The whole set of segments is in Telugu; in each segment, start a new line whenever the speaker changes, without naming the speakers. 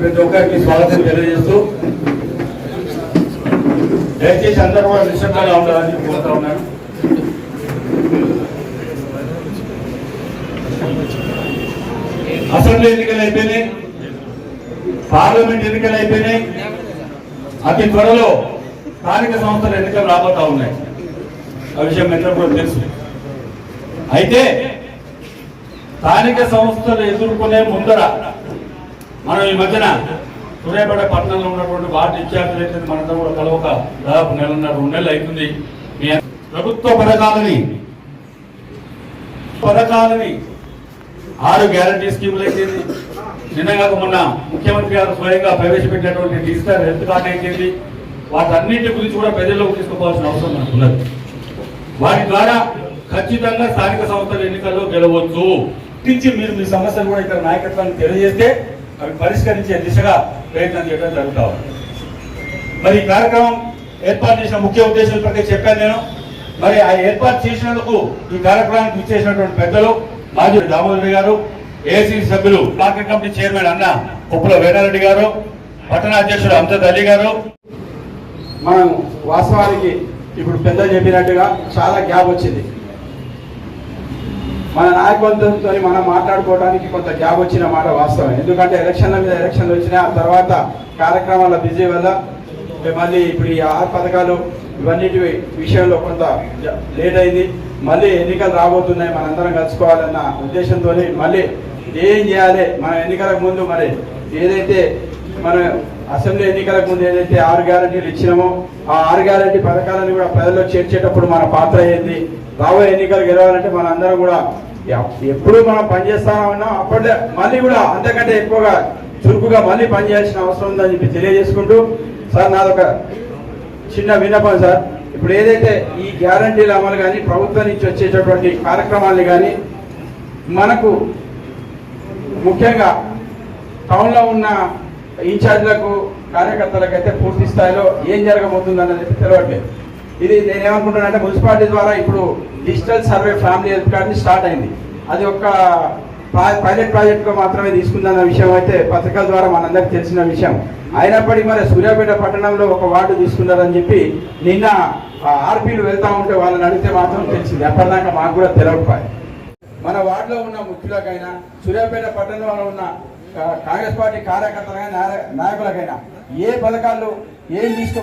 ప్రతి ఒక్కరికి స్వాగతం తెలియజేస్తూ దయచేసి అందరూ కూడా నిశ్శబ్దంగా ఉండాలని కోరుతా ఉన్నాను. అసెంబ్లీ ఎన్నికలు అయిపోయినాయి. పార్లమెంట్ ఎన్నికలు అయిపోయినాయి. అతి త్వరలో స్థానిక సంస్థల ఎన్నికలు రాబోతా ఉన్నాయి. ఆ విషయం అందరూ కూడా తెలుసు. అయితే స్థానిక సంస్థలు ఎదుర్కొనే ముందర మనం ఈ మధ్యన సూర్యాపేట పట్టణంలో ఉన్నటువంటి వార్డు ఇన్ఛార్జ్ అయితే మనతో కూడా కలవక దాదాపు నెలన్నర రెండు నెలలు అవుతుంది. మీ ప్రభుత్వ పథకాలని పథకాలని ఆరు గ్యారంటీ స్కీములు అయితే నిన్నగాక మొన్న ముఖ్యమంత్రి గారు స్వయంగా ప్రవేశపెట్టినటువంటి డిజిటల్ హెల్త్ కార్డు అయితే వాటన్నిటి గురించి కూడా ప్రజల్లోకి తీసుకోవాల్సిన అవసరం మనకు ఉన్నది. వాటి ద్వారా ఖచ్చితంగా స్థానిక సంస్థల ఎన్నికల్లో గెలవచ్చు. మీరు మీ సమస్యలు కూడా ఇక్కడ నాయకత్వాన్ని తెలియజేస్తే అవి పరిష్కరించే దిశగా ప్రయత్నం చేయడం జరుగుతా ఉంది. మరి ఈ కార్యక్రమం ఏర్పాటు చేసిన ముఖ్య ఉద్దేశం ప్రతి చెప్పాను నేను. మరి ఆ ఏర్పాటు చేసినందుకు ఈ కార్యక్రమానికి ఇచ్చేసినటువంటి పెద్దలు మాజీ దామోదరి గారు ఏసీ సభ్యులు మార్కెట్ కమిటీ చైర్మన్ అన్న ఉప్పుల వేణారెడ్డి గారు పట్టణ అధ్యక్షుడు అంజద్ అలీ గారు.
మనం వాస్తవానికి ఇప్పుడు పెద్ద చెప్పినట్టుగా చాలా గ్యాప్ వచ్చింది. మన నాయకత్వంతో మనం మాట్లాడుకోవడానికి కొంత గ్యాప్ వచ్చిన మాట వాస్తవం. ఎందుకంటే ఎలక్షన్ల మీద ఎలక్షన్లు వచ్చినాయి ఆ తర్వాత కార్యక్రమాల బిజీ వల్ల మళ్ళీ ఇప్పుడు ఈ ఆహార పథకాలు ఇవన్నిటి విషయంలో కొంత జ- లేట్ అయింది. మళ్ళీ ఎన్నికలు రాబోతున్నాయి మనందరం కలుసుకోవాలన్న ఉద్దేశంతో మళ్ళీ ఏం చేయాలి? మన ఎన్నికలకు ముందు మరి ఏదైతే మన అసెంబ్లీ ఎన్నికలకు ముందు ఏదైతే ఆరు గ్యారంటీలు ఇచ్చినామో ఆ ఆరు గ్యారంటీ పథకాలను కూడా ప్రజల్లో చేర్చేటప్పుడు మన పాత్ర ఏంది? రాబోయే ఎన్నికలు గెలవాలంటే మన అందరం కూడా ఎప్పుడు మనం పనిచేస్తామన్నా ఉన్నాం. అప్పటి మళ్ళీ కూడా అంతకంటే ఎక్కువగా చురుకుగా మళ్ళీ పనిచేయాల్సిన అవసరం ఉందని చెప్పి తెలియజేసుకుంటూ సార్ నాదొక చిన్న విన్నపం సార్. ఇప్పుడు ఏదైతే ఈ గ్యారంటీల అమలు కానీ ప్రభుత్వం నుంచి వచ్చేటటువంటి కార్యక్రమాలు కానీ మనకు ముఖ్యంగా టౌన్లో ఉన్న ఇన్ఛార్జ్లకు కార్యకర్తలకు అయితే పూర్తి స్థాయిలో ఏం జరగబోతుంది అన్నది తెలియట్లేదు ఇది నేనేమనుకుంటున్నానంటే మున్సిపాలిటీ ద్వారా ఇప్పుడు డిజిటల్ సర్వే ఫ్యామిలీ హెల్త్ కార్డ్ని స్టార్ట్ అయింది. అది ఒక పైలట్ ప్రాజెక్ట్గా మాత్రమే తీసుకుందన్న విషయం అయితే పత్రికల ద్వారా మనందరికి తెలిసిన విషయం. అయినప్పటికీ మరి సూర్యాపేట పట్టణంలో ఒక వార్డు తీసుకున్నారని చెప్పి నిన్న ఆర్పీలు వెళ్తా ఉంటే వాళ్ళని అడిగితే మాత్రం తెలిసింది. ఎప్పటిదాకా మాకు కూడా తెలవకపోయి. మన వార్డులో ఉన్న ముఖ్యులకైనా సూర్యాపేట పట్టణంలో ఉన్న కాంగ్రెస్ పార్టీ కార్యకర్తలకైనా నాయకులకైనా ఏ పథకాలు ఏం తీసుకో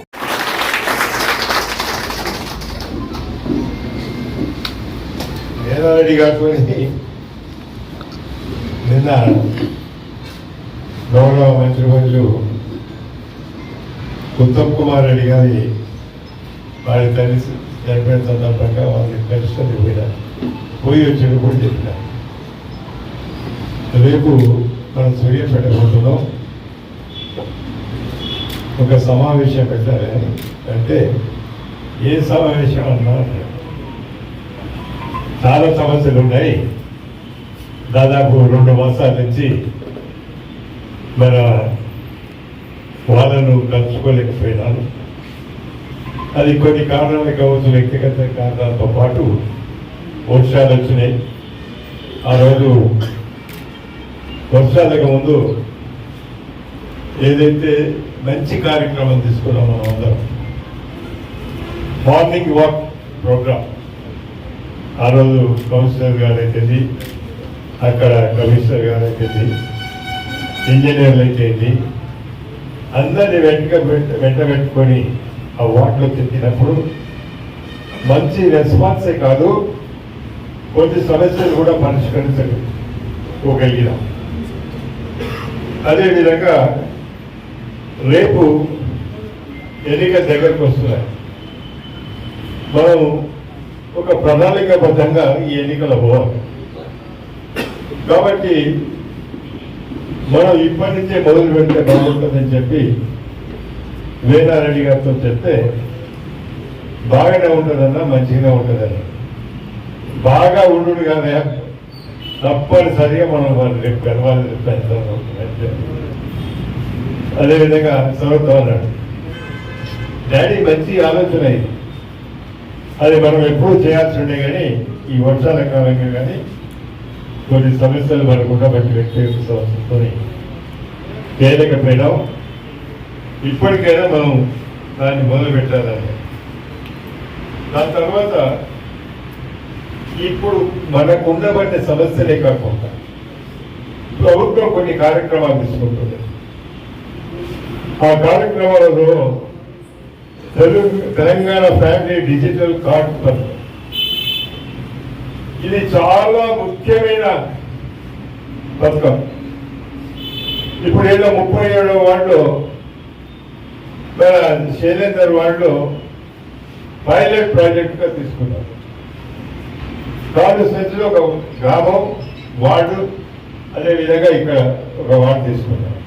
వేదారెడ్డి గారితో నిన్న గౌరవ మంత్రివర్యులు ఉత్తమ్ కుమార్ రెడ్డి గారి వారి తల్లి చనిపోయిన సందర్భంగా వారిని కలిసి పోయినా పోయి వచ్చాడు కూడా చెప్పిన. రేపు మనం సూర్యాపేట పోతున్నాం ఒక సమావేశం పెట్టాలి అంటే ఏ సమావేశం అన్నా చాలా సమస్యలు ఉన్నాయి దాదాపు రెండు మాసాల నుంచి మన వాళ్ళను కలుసుకోలేకపోయినాను. అది కొన్ని కారణాలు కావచ్చు వ్యక్తిగత కారణాలతో పాటు వర్షాలు వచ్చినాయి. ఆ రోజు వర్షాలకు ముందు ఏదైతే మంచి కార్యక్రమం తీసుకున్నామో అందరం మార్నింగ్ వాక్ ప్రోగ్రామ్. ఆ రోజు కౌన్సిలర్ గారు అక్కడ కమిషనర్ గారు ఇంజనీర్లు అయితేంది అందరిని వెంట వెంట పెట్టుకొని ఆ వార్డులో తిప్పినప్పుడు మంచి రెస్పాన్సే కాదు కొన్ని సమస్యలు కూడా పరిష్కరించగలిగినాం అదేవిధంగా రేపు ఎన్నిక దగ్గరకు వస్తున్నాయి. మనం ఒక ప్రణాళికాబద్ధంగా ఈ ఎన్నికల పోవాలి కాబట్టి మనం ఇప్పటి నుంచే మొదలు పెడితే బాగుంటుందని చెప్పి వేణారెడ్డి గారితో చెప్తే బాగానే ఉంటుందన్నా మంచిగానే ఉంటుందన్న బాగా ఉండు కానీ తప్పనిసరిగా మనం వాళ్ళు రేపు గెలవాలి పెడతారు అదేవిధంగా చదువుతా ఉన్నాడు డాడీ మంచి ఆలోచన ఇది. అది మనం ఎప్పుడు చేయాల్సి ఉండే కానీ ఈ వర్షాల కాలంగా కానీ కొన్ని సమస్యలు మనకు మంచి వ్యక్తిగత సమస్యలతో చేయలేకపోయినాం ఇప్పటికైనా మనం దాన్ని మొదలు పెట్టాలని. దాని తర్వాత ఇప్పుడు మనకు ఉండబట్టే సమస్యలే కాకుండా ప్రభుత్వం కొన్ని కార్యక్రమాలు తీసుకుంటుంది. ఆ కార్యక్రమాలలో Telugu Telangana family digital card పథకం ఇది చాలా ముఖ్యమైన పథకం. ఇప్పుడు ఏదో ముప్పై ఏడో వార్డులో మన శైలేందర్ వార్డులో పైలట్ ప్రాజెక్టుగా తీసుకున్నారు. తీసుకున్నారు కాన్స్టిట్యూన్సీలో ఒక గ్రామం వార్డు అదేవిధంగా ఇక్కడ ఒక వార్డు తీసుకున్నారు.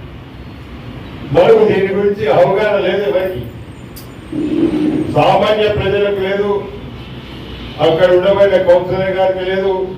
మనకు దీని గురించి అవగాహన లేదు ఎవరికి. సామాన్య ప్రజలకు లేదు. అక్కడ ఉండబడిన కౌన్సిలర్ గారికి లేదు.